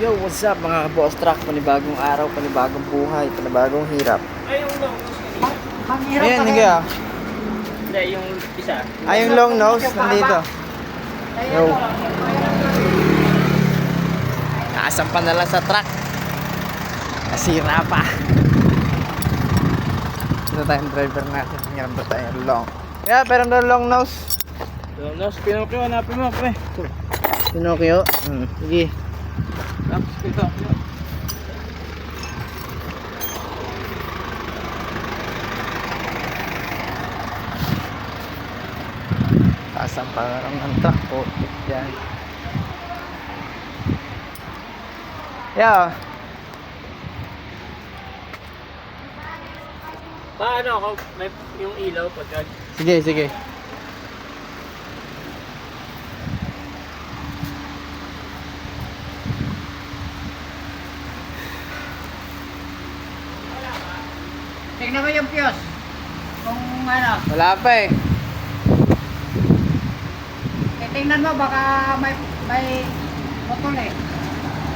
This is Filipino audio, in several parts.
Yo, what's up mga boss truck? Panibagong araw, panibagong buhay, panibagong hirap. Ay, yung long nose kanina. Manghirap Ayan, ka nige ah. Hindi, yung isa. Ah, yung long nose, nandito. Yo. Nakasampa na lang sa truck. Nasira pa. Ito tayong driver natin. Ngayon ba tayong long? Yeah, pero no long nose. Long nose, Pinocchio, hanapin mo, pre. Pinocchio. Hmm. Sige. Tapos, Pinocchio. Kasampa na lang ng truck po. Yan. Yeah. Paano ako, may yung ilaw pagka... Sige, sige. Tingnan mo yung fuse. Kung ano, Wala pa eh. eh, tingnan mo baka may may botol eh.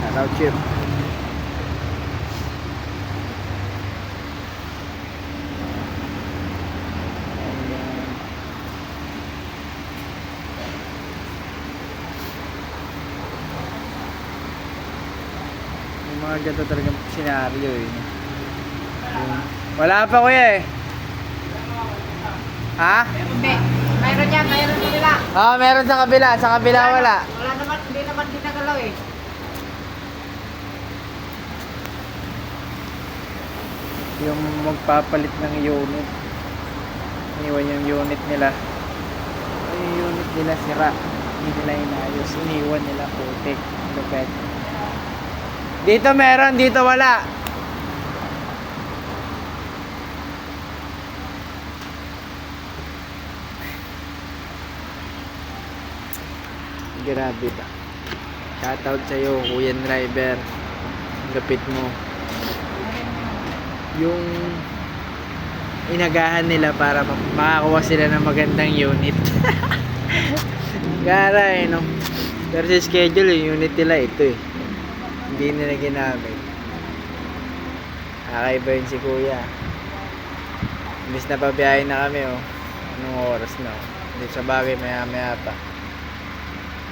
Hello, chip. Mga ganito talagang senaryo eh. Yung- Wala pa kuya eh. Ha? Hindi. Mayroon yan, mayroon sa nila. Ah, meron sa kabila. Sa kabila wala. Wala naman, hindi naman ginagalaw eh. yung magpapalit ng unit iniwan yung unit nila Ay, yung unit nila sira hindi nila inayos iniwan nila putik lupet dito meron dito wala grabe ba shoutout sa'yo kuya driver lapit mo yung inagahan nila para ma- makakuha sila ng magandang unit. Gara eh, no? Pero sa schedule, yung unit nila ito eh. Hindi nila ginamit. Kakaiba yun si kuya. Imbis na pabiyahin na kami, oh. Anong oras na, oh. Hindi sa bagay, maya maya pa.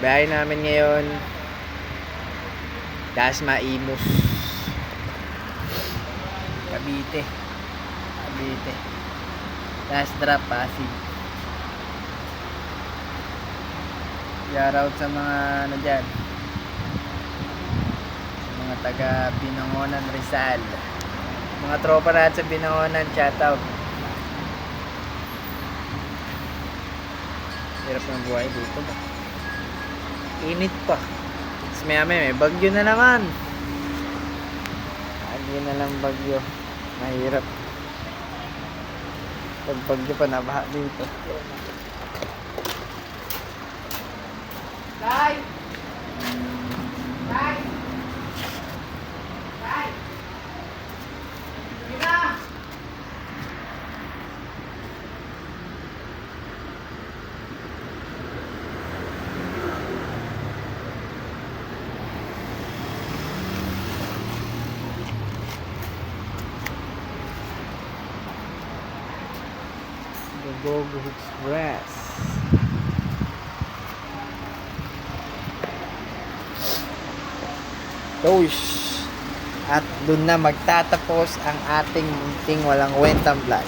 Biyahe namin ngayon. Dasma Imus. Cavite. Cavite. Last drop, Pasig. Shout out sa mga ano dyan. Sa mga taga Binangonan, Rizal. Mga tropa natin sa Binangonan, shout out. Hirap ng buhay dito ba? Init pa. Tapos maya maya, may bagyo na naman. Bagyo na lang bagyo. Mahirap. Pag bagyo pa nabaha dito. Day! The Gogo Express. Tosh. At dun na magtatapos ang ating munting walang wentang vlog.